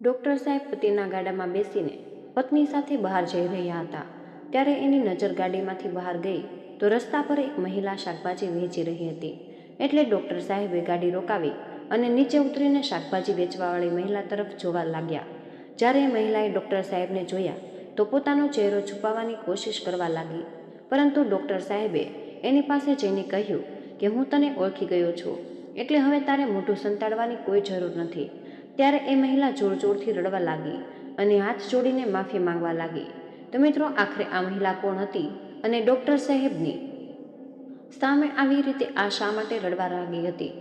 Doctor સાહેબ પતિના ગાડામાં બેસીને પત્ની સાથે બહાર જઈ રહ્યા હતા. ત્યારે એની નજર ગાડીમાંથી બહાર ગઈ તો રસ્તા પર એક મહિલા શાકભાજી વેચી રહી હતી. એટલે ડૉક્ટર સાહેબે ગાડી રોકાવી અને નીચે ઉતરીને શાકભાજી વેચવાવાળી મહિલા તરફ જોવા લાગ્યા. જ્યારે એ મહિલાએ ડૉક્ટર સાહેબને જોયા તો પોતાનો ચહેરો છુપાવવાની કોશિશ કરવા લાગી. પરંતુ ડૉક્ટર સાહેબે એની પાસે જઈને કહ્યું કે, હું તને ઓળખી ગયો છું. એટલે હવે તારે મોઢું સંતાડવાની કોઈ જરૂર નથી. ત્યારે એ મહિલા જોર જોરથી રડવા લાગી અને હાથ જોડીને માફી માંગવા લાગી. તો મિત્રો, આખરે આ મહિલા કોણ હતી અને ડૉક્ટર સાહેબની સામે આવી રીતે આ શા માટે રડવા લાગી હતી?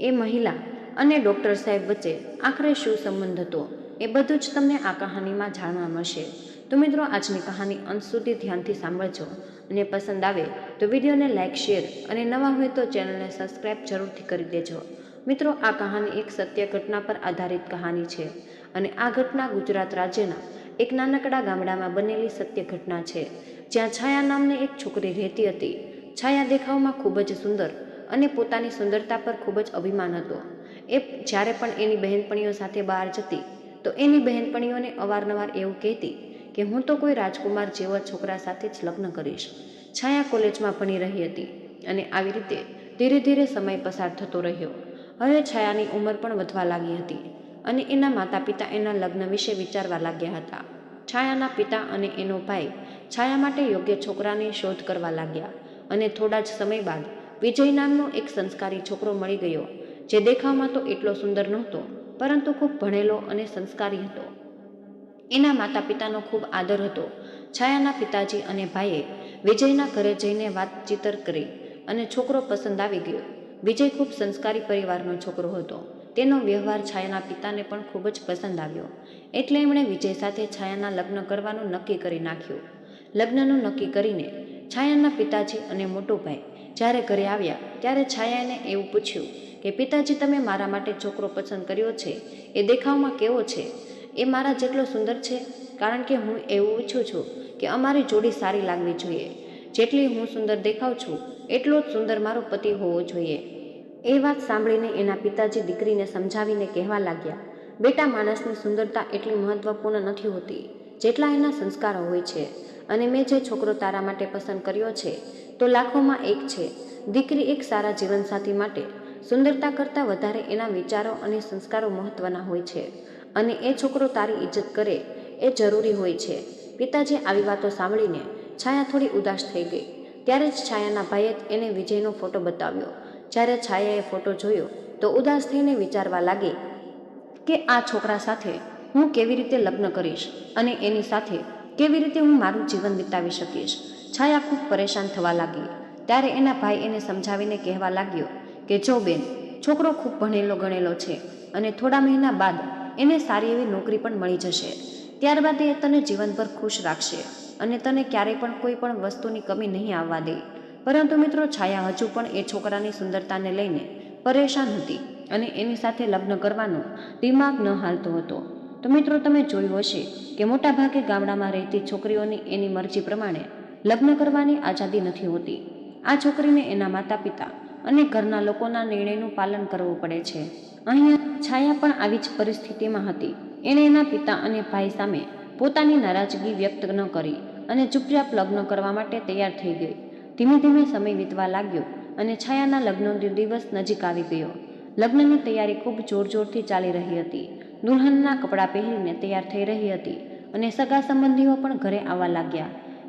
એ મહિલા અને ડૉક્ટર સાહેબ વચ્ચે આખરે શું સંબંધ હતો? એ બધું જ તમને આ કહાનીમાં જાણવા મળશે. તો મિત્રો, આજની કહાની અંત સુધી ધ્યાનથી સાંભળજો અને પસંદ આવે તો વિડીયોને લાઇક શેર અને નવા હોય તો ચેનલને સબસ્ક્રાઈબ જરૂરથી કરી દેજો. મિત્રો, આ કહાની એક સત્ય ઘટના પર આધારિત કહાની છે અને આ ઘટના ગુજરાત રાજ્યના એક નાનકડા ગામડામાં બનેલી સત્ય ઘટના છે. જ્યાં છાયા નામની એક છોકરી રહેતી હતી. છાયા દેખાવમાં ખૂબ જ સુંદર અને પોતાની સુંદરતા પર ખૂબ જ અભિમાન હતો. એ જ્યારે પણ એની બહેનપણીઓ સાથે બહાર જતી, તો એની બહેનપણીઓને અવારનવાર એવું કહેતી કે, હું તો કોઈ રાજકુમાર જેવા છોકરા સાથે જ લગ્ન કરીશ. છાયા કોલેજમાં ભણી રહી હતી અને આવી રીતે ધીરે ધીરે સમય પસાર થતો રહ્યો. હવે છાયાની ઉંમર પણ વધવા લાગી હતી અને એના માતા પિતા એના લગ્ન વિશે વિચારવા લાગ્યા હતા. છાયાના પિતા અને એનો ભાઈ છાયા માટે યોગ્ય છોકરાની શોધ કરવા લાગ્યા અને થોડા જ સમય બાદ વિજય નામનો એક સંસ્કારી છોકરો મળી ગયો, જે દેખાવમાં તો એટલો સુંદર નહોતો, પરંતુ ખૂબ ભણેલો અને સંસ્કારી હતો. એના માતા પિતાનો ખૂબ આદર હતો. છાયાના પિતાજી અને ભાઈએ વિજયના ઘરે જઈને વાતચીતર કરી અને છોકરો પસંદ આવી ગયો. વિજય ખૂબ સંસ્કારી પરિવારનો છોકરો હતો. તેનો વ્યવહાર છાયાના પિતાને પણ ખૂબ જ પસંદ આવ્યો. એટલે એમણે વિજય સાથે છાયાના લગ્ન કરવાનું નક્કી કરી નાખ્યું. લગ્નનું નક્કી કરીને છાયાના પિતાજી અને મોટો ભાઈ જ્યારે ઘરે આવ્યા ત્યારે છાયાને એવું પૂછ્યું કે, પિતાજી, તમે મારા માટે છોકરો પસંદ કર્યો છે? એ દેખાવમાં કેવો છે? એ મારા જેટલો સુંદર છે? કારણ કે હું એવું ઈચ્છું છું કે અમારી જોડી સારી લાગવી જોઈએ. જેટલી હું સુંદર દેખાઉં છું એટલો જ સુંદર મારો પતિ હોવો જોઈએ. એ વાત સાંભળીને એના પિતાજી દીકરીને સમજાવીને કહેવા લાગ્યા, બેટા, માણસની સુંદરતા એટલી મહત્વપૂર્ણ નથી હોતી. જેટલા એના સંસ્કારો હોય છે અને મેં જે છોકરો તારા માટે પસંદ કર્યો છે, તો લાખોમાં એક છે. દીકરી એક સારા જીવનસાથી માટે. સુંદરતા કરતાં વધારે એના વિચારો અને સંસ્કારો મહત્ત્વના હોય છે. અને એ છોકરો તારી ઇજ્જત કરે, એ જરૂરી હોય છે. પિતાજી આવી વાતો સાંભળીને છાયા થોડી ઉદાસ થઈ ગઈ. ત્યારે જ છાયાના ભાઈએ એને વિજયનો ફોટો બતાવ્યો. જ્યારે છાયાએ ફોટો જોયો, તો ઉદાસ થઈને વિચારવા લાગી કે આ છોકરા સાથે હું કેવી રીતે લગ્ન કરીશ અને એની સાથે કેવી રીતે હું મારું જીવન વિતાવી શકીશ? છાયા ખૂબ પરેશાન થવા લાગી. ત્યારે એના ભાઈ એને સમજાવીને કહેવા લાગ્યો કે, જો બેન, છોકરો ખૂબ ભણેલો ગણેલો છે અને થોડા મહિના બાદ એને સારી એવી નોકરી પણ મળી જશે. ત્યારબાદ એ તને જીવનભર ખુશ રાખશે. અને તને ક્યારેય પણ કોઈ પણ વસ્તુની કમી નહીં આવવા દે. પરંતુ મિત્રો, છાયા હજુ પણ એ છોકરાની સુંદરતાને લઈને પરેશાન હતી અને એની સાથે લગ્ન કરવાનો દિમાગ ન હાલતો હતો. તો મિત્રો, તમે જોયું હશે કે મોટાભાગે ગામડામાં રહેતી છોકરીઓની એની મરજી પ્રમાણે લગ્ન કરવાની આઝાદી નથી હોતી. આ છોકરીને એના માતા પિતા અને ઘરના લોકોના નિર્ણયનું પાલન કરવું પડે છે. અહીંયા છાયા પણ આવી જ પરિસ્થિતિમાં હતી. એણે એના પિતા અને ભાઈ સામે પોતાની નારાજગી વ્યક્ત ન કરી. અને ચૂપચાપ લગ્ન કરવા માટે તૈયાર થઈ ગઈ. ધીમે ધીમે સમય વીતવા લાગ્યો અને છાયાના લગ્નનો દિવસ નજીક આવી ગયો. લગ્નની તૈયારી ખૂબ જોરજોરથી ચાલી રહી હતી. દુલ્હનના કપડાં પહેરીને તૈયાર થઈ રહી હતી અને સગા સંબંધીઓ પણ ઘરે આવવા લાગ્યા.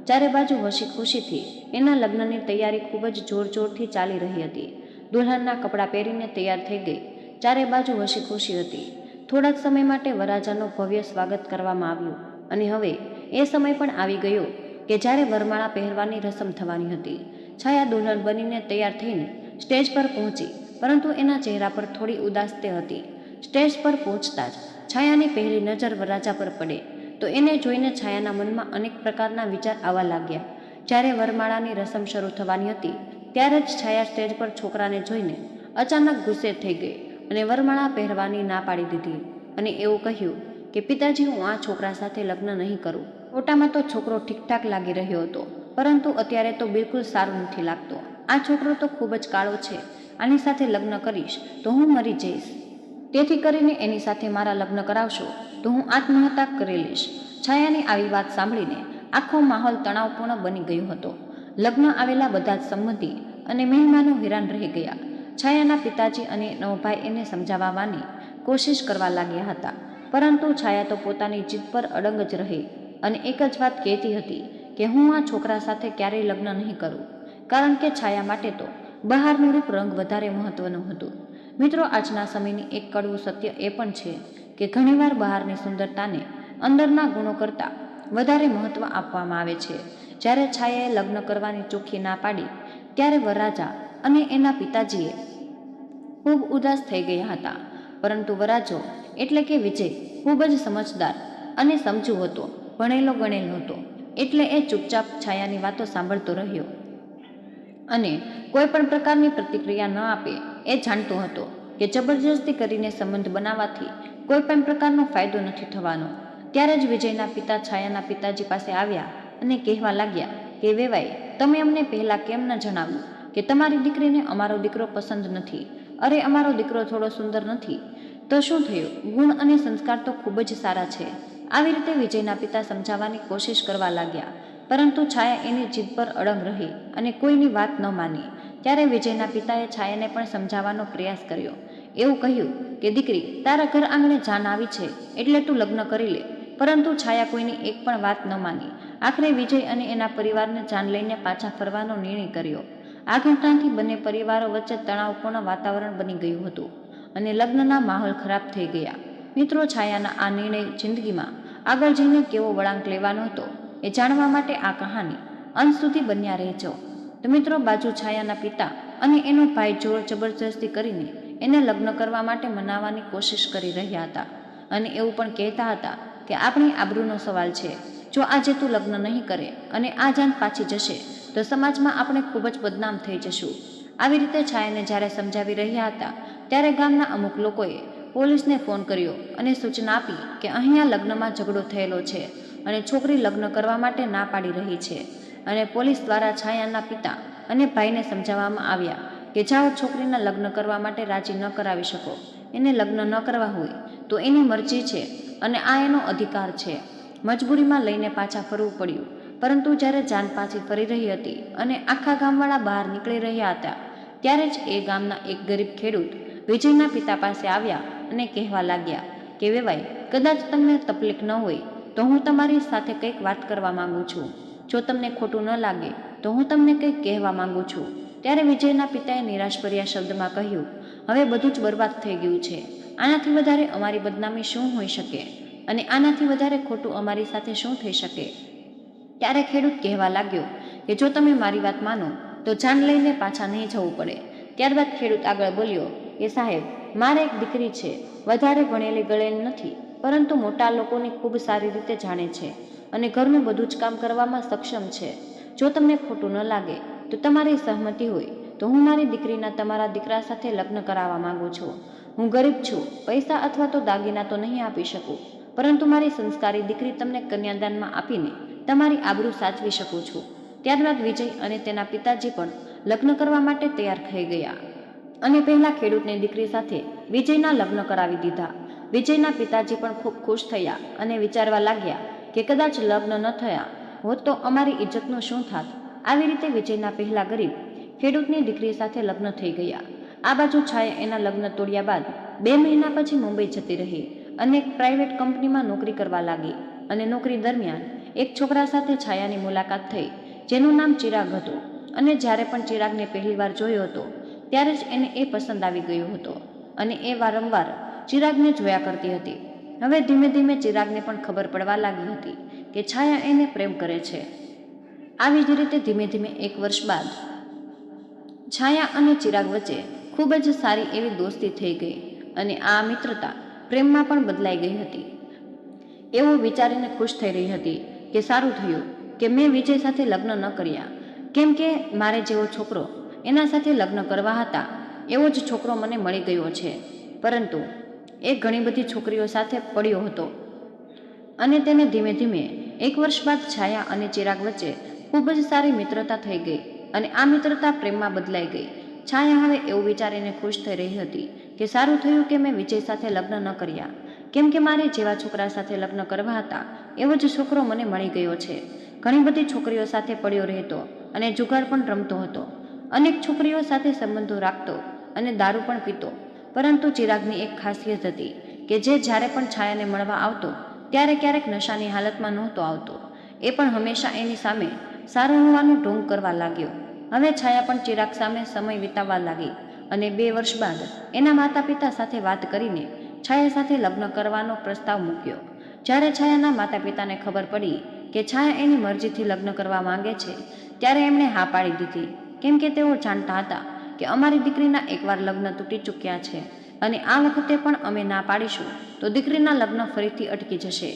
ચારે બાજુ હસી ખુશીથી એના લગ્નની તૈયારી ખૂબ જ જોરજોરથી ચાલી રહી હતી. દુલ્હનના કપડાં પહેરીને તૈયાર થઈ ગઈ. ચારે બાજુ હસી ખુશી હતી. થોડા સમય માટે વરાજાનું ભવ્ય સ્વાગત કરવામાં આવ્યું અને હવે એ સમય પણ આવી ગયો કે જ્યારે વરમાળા પહેરવાની રસમ થવાની હતી. છાયા દુલ્હન બનીને તૈયાર થઈને સ્ટેજ પર પહોંચી, પરંતુ એના ચહેરા પર થોડી ઉદાસ તે હતી. સ્ટેજ પર પહોંચતા જ છાયાની પહેલી નજર વરરાજા પર પડે, તો એને જોઈને છાયાના મનમાં અનેક પ્રકારના વિચાર આવવા લાગ્યા. જ્યારે વરમાળાની રસમ શરૂ થવાની હતી, ત્યારે જ છાયા સ્ટેજ પર છોકરાને જોઈને અચાનક ગુસ્સે થઈ ગઈ અને વરમાળા પહેરવાની ના પાડી દીધી અને એવું કહ્યું કે, પિતાજી, હું આ છોકરા સાથે લગ્ન નહીં કરું. ફોટામાં તો છોકરો ઠીકઠાક લાગી રહ્યો હતો, પરંતુ અત્યારે તો બિલકુલ સારું નથી લાગતો. આ છોકરો તો ખૂબ જ કાળો છે, આની સાથે લગ્ન કરીશ, તો હું મરી જઈશ. તેથી કરીને એની સાથે મારા લગ્ન કરાવશો, તો હું આત્મહત્યા કરી લઈશ. છાયાની આવી વાત સાંભળીને આખો માહોલ તણાવપૂર્ણ બની ગયો હતો. લગ્ન આવેલા બધા જ સંમતિ અને મહેમાનો હેરાન રહી ગયા. છાયાના પિતાજી અને એનો ભાઈ એને સમજાવવાની કોશિશ કરવા લાગ્યા હતા, પરંતુ છાયા તો પોતાની જીદ પર અડંગ જ રહી અને એક જ વાત કહેતી હતી કે હું આ છોકરા સાથે ક્યારેય લગ્ન નહીં કરું, કારણ કે છાયા માટે તો બહારનું રૂપ રંગ વધારે મહત્વનું હતું. મિત્રો, આજના સમયની એક કડવું સત્ય એ પણ છે કે ઘણીવાર બહારની સુંદરતાને અંદરના ગુણો કરતાં વધારે મહત્ત્વ આપવામાં આવે છે. જ્યારે છાયાએ લગ્ન કરવાની ચોખ્ખી ના પાડી, ત્યારે વરરાજા અને એના પિતાજીએ ખૂબ ઉદાસ થઈ ગયા હતા. પરંતુ વરાજો એટલે કે વિજય ખૂબ જ સમજદાર અને સમજુ હતો. ભણેલો ગણેલો હતો. એટલે એ ચૂપચાપ છાયાની વાતો સાંભળતો રહ્યો. અને કોઈ પણ પ્રકારની પ્રતિક્રિયા ન આપે એ જાણતો હતો કે જબરજસ્તી કરીને સંબંધ બનાવવાથી કોઈ પણ પ્રકારનો ફાયદો નથી થવાનો. ત્યારે જ વિજયના પિતા છાયાના પિતાજી પાસે આવ્યા અને કહેવા લાગ્યા કે, વેવાઈ, તમે અમને પહેલાં કેમ ન જણાવ્યું કે તમારી દીકરીને અમારો દીકરો પસંદ નથી? અરે, અમારો દીકરો થોડો સુંદર નથી. તો શું થયું? ગુણ અને સંસ્કાર તો ખૂબ જ સારા છે. આવી રીતે વિજયના પિતા સમજાવવાની કોશિશ કરવા લાગ્યા. પરંતુ છાયા એની જીદ પર અડંગ રહી અને કોઈની વાત ન માની. ત્યારે વિજયના પિતાએ છાયાને પણ સમજાવવાનો પ્રયાસ કર્યો. એવું કહ્યું કે, દીકરી, તારા ઘર આંગણે જાન આવી છે, એટલે તું લગ્ન કરી લે. પરંતુ છાયા કોઈની એક પણ વાત ન માની. આખરે વિજય અને એના પરિવારને જાન લઈને પાછા ફરવાનો નિર્ણય કર્યો. આ ઘટનાથી બંને પરિવારો વચ્ચે તણાવપૂર્ણ વાતાવરણ બની ગયું હતું અને લગ્નના માહોલ ખરાબ થઈ ગયા. મિત્રો, છાયાના આ નિર્ણય જિંદગીમાં આગળ જઈને કેવો વળાંક લેવાનો હતો એ જાણવા માટે આ કહાની અંત સુધી બન્યા રહેજો. તો મિત્રો, બાજુ છાયાના પિતા અને એનો ભાઈ જોર જબરજસ્તી કરીને એને લગ્ન કરવા માટે મનાવવાની કોશિશ કરી રહ્યા હતા. અને એવું પણ કહેતા હતા કે આપણી આબરૂનો સવાલ છે. જો આજે તું લગ્ન નહીં કરે અને આ જાન પાછી જશે, તો સમાજમાં આપણે ખૂબ જ બદનામ થઈ જશું. આવી રીતે છાયાને જ્યારે સમજાવી રહ્યા હતા, ત્યારે ગામના અમુક લોકોએ પોલીસને ફોન કર્યો અને સૂચના આપી કે અહીંયા લગ્નમાં ઝઘડો થયેલો છે અને છોકરી લગ્ન કરવા માટે ના પાડી રહી છે. અને પોલીસ દ્વારા છાયાના પિતા અને ભાઈને સમજાવવામાં આવ્યા કે જાઓ છોકરીના લગ્ન કરવા માટે રાજી ન કરાવી શકો. એને લગ્ન ન કરવા હોય તો એની મરજી છે અને આ એનો અધિકાર છે. મજબૂરીમાં લઈને પાછા ફરવું પડ્યું. પરંતુ જ્યારે જાન પાછી ફરી રહી હતી અને આખા ગામવાળા બહાર નીકળી રહ્યા હતા, ત્યારે જ એ ગામના એક ગરીબ ખેડૂત વિજયના પિતા પાસે આવ્યા અને કહેવા લાગ્યા, કે વેવાઈ, કદાચ તમને તકલીફ ન હોય, તો હું તમારી સાથે કંઈક વાત કરવા માંગુ છું. જો તમને ખોટું ન લાગે, તો હું તમને કંઈક કહેવા માંગુ છું. ત્યારે વિજયના પિતાએ નિરાશભર્યા શબ્દમાં કહ્યું, હવે બધું જ બરબાદ થઈ ગયું છે. આનાથી વધારે અમારી બદનામી શું હોઈ શકે? અને આનાથી વધારે ખોટું અમારી સાથે શું થઈ શકે? ત્યારે ખેડૂત કહેવા લાગ્યો, કે જો તમે મારી વાત માનો, તો જાન લઈને પાછા નહીં જવું પડે. ત્યારબાદ ખેડૂત આગળ બોલ્યો કે સાહેબ મારે એક દીકરી છે. વધારે ભણેલી ગળેલ નથી, પરંતુ મોટા લોકોની ખૂબ સારી રીતે જાણે છે અને ઘરનું બધું જ કામ કરવામાં સક્ષમ છે. જો તમને ખોટું ન લાગે, તો તમારી સહમતિ હોય, તો હું મારી દીકરીના તમારા દીકરા સાથે લગ્ન કરાવવા માંગુ છું. હું ગરીબ છું, પૈસા અથવા તો દાગીના તો નહીં આપી શકું, પરંતુ મારી સંસ્કારી દીકરી તમને કન્યાદાનમાં આપીને તમારી આબરૂ સાચવી શકું છું. ત્યારબાદ વિજય અને તેના પિતાજી પણ લગ્ન કરવા માટે તૈયાર થઈ ગયા. અને પહેલા ખેડૂતની દીકરી સાથે વિજયના લગ્ન કરાવી દીધા. વિજયના પિતાજી પણ ખૂબ ખુશ થયા અને વિચારવા લાગ્યા કે કદાચ લગ્ન ન થયા હોત તો અમારી ઇજ્જતનું શું થાત? આવી રીતે વિજયના પહેલા ગરીબ ખેડૂતની દીકરી સાથે લગ્ન થઈ ગયા. આ બાજુ છાયા એના લગ્ન તોડ્યા બાદ બે મહિના પછી મુંબઈ જતી રહી અને એક પ્રાઇવેટ કંપનીમાં નોકરી કરવા લાગી અને નોકરી દરમિયાન એક છોકરા સાથે છાયાની મુલાકાત થઈ, જેનું નામ ચિરાગ હતું. અને જ્યારે પણ ચિરાગને પહેલીવાર જોયો હતો ત્યારે જ એને એ પસંદ આવી ગયો હતો અને એ વારંવાર ચિરાગને જોયા કરતી હતી. હવે ધીમે ધીમે ચિરાગને પણ ખબર પડવા લાગી હતી કે છાયા એને પ્રેમ કરે છે. આવી જ રીતે ધીમે ધીમે એક વર્ષ બાદ છાયા અને ચિરાગ વચ્ચે ખૂબ જ સારી એવી દોસ્તી થઈ ગઈ અને આ મિત્રતા પ્રેમમાં પણ બદલાઈ ગઈ હતી. એવું વિચારીને ખુશ થઈ રહી હતી કે સારું થયું કે મેં વિજય સાથે લગ્ન ન કર્યા. કેમ કે મારે જેવો છોકરો એના સાથે લગ્ન કરવા હતા. એવો જ છોકરો મને મળી ગયો છે. પરંતુ એ ઘણી બધી છોકરીઓ સાથે પડ્યો હતો. અને તેને ધીમે ધીમે એક વર્ષ બાદ છાયા અને ચિરાગ વચ્ચે ખૂબ જ સારી મિત્રતા થઈ ગઈ અને આ મિત્રતા પ્રેમમાં બદલાઈ ગઈ. છાયા હવે એવું વિચારીને ખુશ થઈ રહી હતી કે સારું થયું કે મેં વિજય સાથે લગ્ન ન કર્યા. કેમ કે મારે જેવા છોકરા સાથે લગ્ન કરવા હતા, એવો જ છોકરો મને મળી ગયો છે. ઘણી બધી છોકરીઓ સાથે પડ્યો રહેતો અને જુગાર પણ રમતો હતો. અનેક છોકરીઓ સાથે સંબંધો રાખતો અને દારૂ પણ પીતો. પરંતુ ચિરાગની એક ખાસિયત હતી કે જે જ્યારે પણ છાયાને મળવા આવતો, ત્યારે ક્યારેક નશાની હાલતમાં નહોતો આવતો. એ પણ હંમેશા એની સામે સારું હોવાનું ઢોંગ કરવા લાગ્યો. હવે છાયા પણ ચિરાગ સામે સમય વિતાવવા લાગી અને બે વર્ષ બાદ એના માતા પિતા સાથે વાત કરીને છાયા સાથે લગ્ન કરવાનો પ્રસ્તાવ મૂક્યો. જ્યારે છાયાના માતા પિતાને ખબર પડી કે છાયા એની મરજીથી લગ્ન કરવા માંગે છે, ત્યારે એમણે હા પાડી દીધી. કેમ કે તેઓ જાણતા હતા કે અમારી દીકરીના એકવાર લગ્ન તૂટી ચૂક્યા છે અને આ વખતે પણ અમે ના પાડીશું, તો દીકરીના લગ્ન ફરીથી અટકી જશે.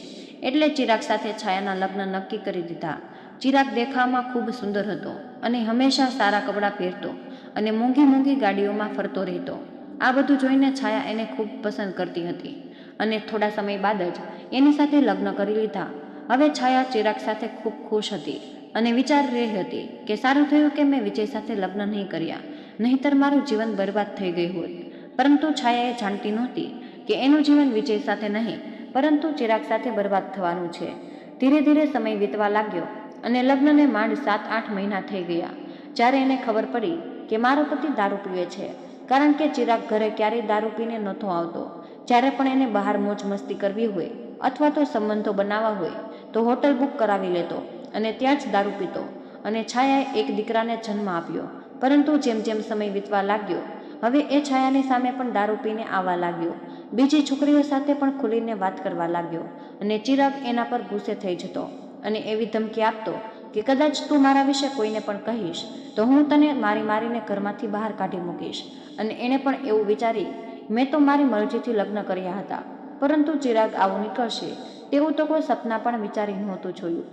એટલે ચિરાગ સાથે છાયાના લગ્ન નક્કી કરી દીધા. ચિરાગ દેખાવમાં ખૂબ સુંદર હતો અને હંમેશા સારા કપડાં પહેરતો અને મોંઘી મોંઘી ગાડીઓમાં ફરતો રહેતો. આ બધું જોઈને છાયા એને ખૂબ પસંદ કરતી હતી અને થોડા સમય બાદ જ એની સાથે લગ્ન કરી લીધા. હવે છાયા ચિરાગ સાથે ખૂબ ખુશ હતી. અને વિચારી રહી હતી કે સારું થયું કે મેં વિજય સાથે લગ્ન નહીં કર્યા, નહીંતર મારું જીવન બરબાદ થઈ ગયું હોત. પરંતુ છાયાએ જાણતી નહોતી કે એનું જીવન વિજય સાથે નહીં, પરંતુ ચિરાગ સાથે બરબાદ થવાનું છે. ધીરે ધીરે સમય વીતવા લાગ્યો અને લગ્નને માંડ સાત આઠ મહિના થઈ ગયા, જ્યારે એને ખબર પડી કે મારો પતિ દારૂ પીવે છે, કારણ કે ચિરાગ ઘરે ક્યારેય દારૂ પીને નહોતો આવતો. જ્યારે પણ એને બહાર મોજ મસ્તી કરવી હોય અથવા તો સંબંધો બનાવવા હોય, તો હોટલ બુક કરાવી લેતો. અને ત્યાં જ દારૂ પીતો. અને છાયાએ એક દીકરાને જન્મ આપ્યો. પરંતુ જેમ જેમ સમય વીતવા લાગ્યો, હવે એ છાયાની સામે પણ દારૂ પીને આવવા લાગ્યો. બીજી છોકરીઓ સાથે પણ ખુલીને વાત કરવા લાગ્યો અને ચિરાગ એના પર ગુસ્સે થઈ જતો અને એવી ધમકી આપતો કે કદાચ તું મારા વિશે કોઈને પણ કહીશ, તો હું તને મારી મારીને ઘરમાંથી બહાર કાઢી મૂકીશ. અને એણે પણ એવું વિચારી, મેં તો મારી મરજીથી લગ્ન કર્યા હતા. પરંતુ ચિરાગ આવું નીકળશે તેવું તો કોઈ સપના પણ વિચારી નહોતું જોયું.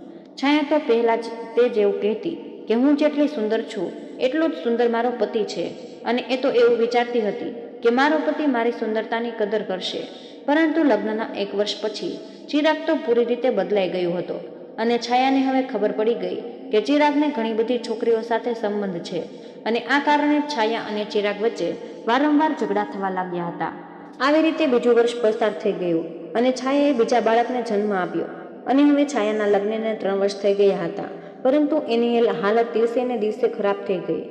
છાયા તો પહેલાં જ તે જેવું કહેતી કે હું જેટલી સુંદર છું, એટલો જ સુંદર મારો પતિ છે. અને એ તો એવું વિચારતી હતી કે મારો પતિ મારી સુંદરતાની કદર કરશે. પરંતુ લગ્નના એક વર્ષ પછી ચિરાગ તો પૂરી રીતે બદલાઈ ગયો હતો અને છાયાને હવે ખબર પડી ગઈ કે ચિરાગને ઘણી બધી છોકરીઓ સાથે સંબંધ છે અને આ કારણે છાયા અને ચિરાગ વચ્ચે વારંવાર ઝઘડા થવા લાગ્યા હતા. આવી રીતે બીજું વર્ષ પસાર થઈ ગયું અને છાયાએ બીજા બાળકને જન્મ આપ્યો. અને હવે છાયાના લગ્નને ત્રણ વર્ષ થઈ ગયા હતા. પરંતુ એની હાલત દિવસે ને દિવસે ખરાબ થઈ ગઈ.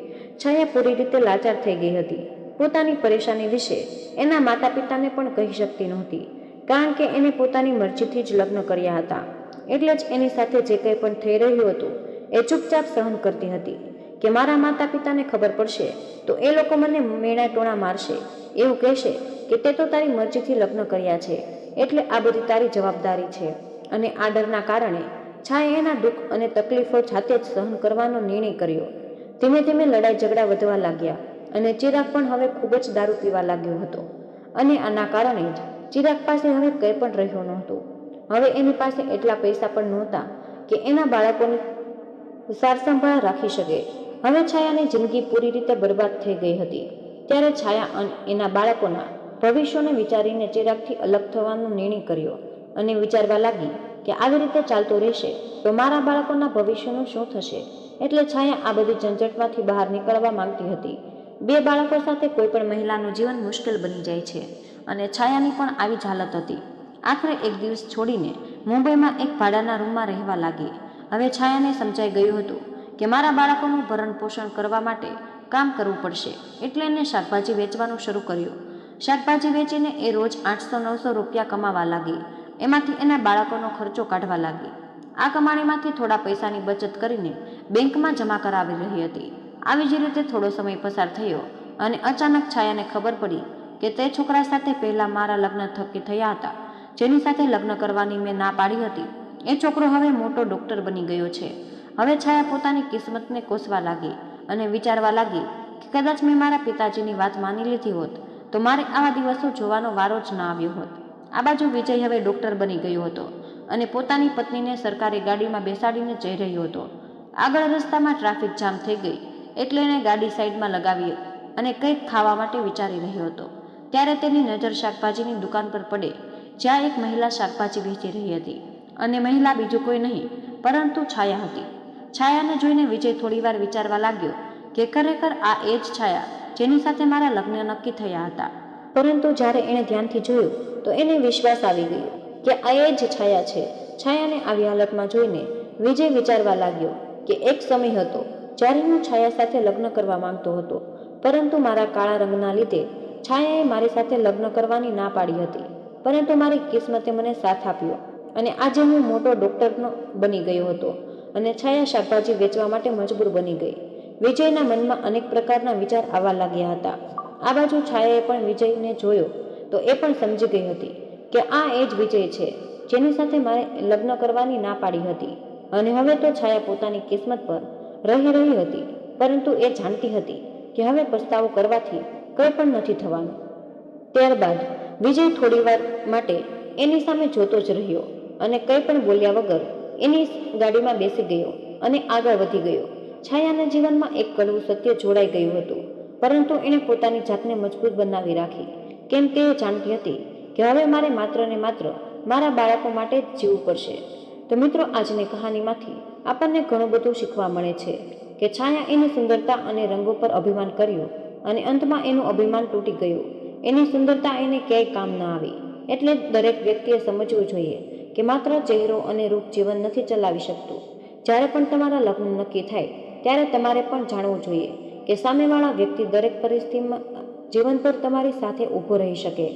છાયા પૂરી રીતે લાચાર થઈ ગઈ હતી. પોતાની પરેશાની વિશે એના માતા પિતાને પણ કહી શકતી નહોતી, કારણ કે એને પોતાની મરજીથી જ લગ્ન કર્યા હતા. એટલે જ એની સાથે જે કંઈ પણ થઈ રહ્યું હતું, એ ચૂપચાપ સહન કરતી હતી. કે મારા માતા પિતાને ખબર પડશે, તો એ લોકો મને મેણા ટોણા મારશે. એવું કહેશે કે તે તો તારી મરજીથી લગ્ન કર્યા છે. એટલે આ બધી તારી જવાબદારી છે. અને આ ડરના કારણે છાએ એના દુઃખ અને તકલીફો જાતે જ સહન કરવાનો નિર્ણય કર્યો. ધીમે ધીમે લડાઈ ઝઘડા વધવા લાગ્યા અને ચિરાગ પણ હવે ખૂબ જ દારૂ પીવા લાગ્યો હતો. અને આના કારણે જ ચિરાગ પાસે હવે કંઈ પણ રહ્યું નહોતું. હવે એની પાસે એટલા પૈસા પણ નહોતા કે એના બાળકોની સારસંભાળ રાખી શકે. હવે છાયાની જિંદગી પૂરી રીતે બરબાદ થઈ ગઈ હતી. ત્યારે છાયા અને એના બાળકોના ભવિષ્યને વિચારીને ચિરાગથી અલગ થવાનો નિર્ણય કર્યો. અને વિચારવા લાગી કે આવી રીતે ચાલતું રહેશે તો મારા બાળકોના ભવિષ્યનું શું થશે? એટલે છાયા આ બધી ઝંઝટમાંથી બહાર નીકળવા માંગતી હતી. બે બાળકો સાથે કોઈ પણ મહિલાનું જીવન મુશ્કેલ બની જાય છે અને છાયાની પણ આવી જ હાલત હતી. આખરે એક દિવસ છોડીને મુંબઈમાં એક ભાડાના રૂમમાં રહેવા લાગી. હવે છાયાને સમજાઈ ગયું હતું કે મારા બાળકોનું ભરણ પોષણ કરવા માટે કામ કરવું પડશે. એટલે એને શાકભાજી વેચવાનું શરૂ કર્યું. શાકભાજી વેચીને એ રોજ આઠસો નવસો રૂપિયા કમાવા લાગી. એમાંથી એના બાળકોનો ખર્ચો કાઢવા લાગી. આ કમાણીમાંથી થોડા પૈસાની બચત કરીને બેંકમાં જમા કરાવી રહી હતી. આવી જ રીતે થોડો સમય પસાર થયો અને અચાનક છાયાને ખબર પડી કે તે છોકરા સાથે પહેલાં મારા લગ્ન થકી થયા હતા. જેની સાથે લગ્ન કરવાની મેં ના પાડી હતી. એ છોકરો હવે મોટો ડૉક્ટર બની ગયો છે. હવે છાયા પોતાની કિસ્મતને કોસવા લાગી અને વિચારવા લાગી કે કદાચ મેં મારા પિતાજીની વાત માની લીધી હોત તો મારે આવા દિવસો જોવાનો વારો જ ન આવ્યો હોત. આ બાજુ વિજય હવે ડૉક્ટર બની ગયો હતો અને પોતાની પત્નીને સરકારી ગાડીમાં બેસાડીને જઈ રહ્યો હતો. આગળ રસ્તામાં ટ્રાફિક જામ થઈ ગઈ એટલે એણે ગાડી સાઈડમાં લગાવી અને કંઈક ખાવા માટે વિચારી રહ્યો હતો. ત્યારે તેની નજર શાકભાજીની દુકાન પર પડે, જ્યાં એક મહિલા શાકભાજી વેચી રહી હતી અને મહિલા બીજું કોઈ નહીં, પરંતુ છાયા હતી. છાયાને જોઈને વિજય થોડીવાર વિચારવા લાગ્યો કે ખરેખર આ એ જ છાયા જેની સાથે મારા લગ્ન નક્કી થયા હતા. પરંતુ જ્યારે એણે ધ્યાનથી જોયું, તો એને વિશ્વાસ આવી ગયો કે આ એ જ છાયા છે. છાયાને આવી હાલતમાં જોઈને વિજય વિચારવા લાગ્યો કે એક સમય હતો જ્યારે હું છાયા સાથે લગ્ન કરવા માંગતો હતો, પરંતુ મારા કાળા રંગના લીધે છાયાએ મારી સાથે લગ્ન કરવાની ના પાડી હતી. પરંતુ મારી કિસ્મતે મને સાથ આપ્યો અને આજે હું મોટો ડૉક્ટરનો બની ગયો હતો અને છાયા શાકભાજી વેચવા માટે મજબૂર બની ગઈ. વિજયના મનમાં અનેક પ્રકારના વિચાર આવવા લાગ્યા હતા. આ બાજુ છાયાએ પણ વિજયને જોયો તો એ પણ સમજી ગઈ હતી કે આ એ જ વિજય છે, જેની સાથે મારે લગ્ન કરવાની ના પાડી હતી. અને હવે તો છાયા પોતાની કિસ્મત પર રહી રહી હતી, પરંતુ એ જાણતી હતી કે હવે પસ્તાવો કરવાથી કંઈ પણ નથી થવાનું. ત્યારબાદ વિજય થોડીવાર માટે એની સામે જોતો જ રહ્યો અને કંઈ પણ બોલ્યા વગર એની ગાડીમાં બેસી ગયો અને આગળ વધી ગયો. છાયાના જીવનમાં એક કડવું સત્ય જોડાઈ ગયું હતું. પરંતુ એણે પોતાની જાતને મજબૂત બનાવી રાખી. કેમ કે એ જાણતી હતી કે હવે મારે માત્ર ને માત્ર મારા બાળકો માટે જ જીવવું પડશે. તો મિત્રો, આજની કહાનીમાંથી આપણને ઘણું બધું શીખવા મળે છે કે છાયા એની સુંદરતા અને રંગો પર અભિમાન કર્યું અને અંતમાં એનું અભિમાન તૂટી ગયું. એની સુંદરતા એને ક્યાંય કામ ન આવી. એટલે દરેક વ્યક્તિએ સમજવું જોઈએ કે માત્ર ચહેરો અને રૂપ જીવન નથી ચલાવી શકતું. જ્યારે પણ તમારા લગ્ન નક્કી થાય, ત્યારે તમારે પણ જાણવું જોઈએ કે સામેવાળા વ્યક્તિ દરેક પરિસ્થિતિમાં જીવન પર તમારી સાથે ઊભો રહી શકે.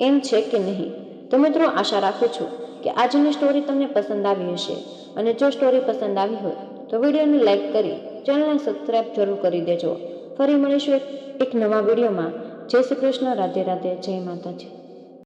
એમ છે કે નહીં? તો મિત્રો, આશા રાખું છું કે આજની સ્ટોરી તમને પસંદ આવી હશે. અને જો સ્ટોરી પસંદ આવી હોય, તો વિડીયોને લાઈક કરી ચેનલને સબસ્ક્રાઈબ જરૂર કરી દેજો. ફરી મળીશું એક નવા વિડીયોમાં. જય શ્રી કૃષ્ણ, રાધે રાધે, જય માતાજી.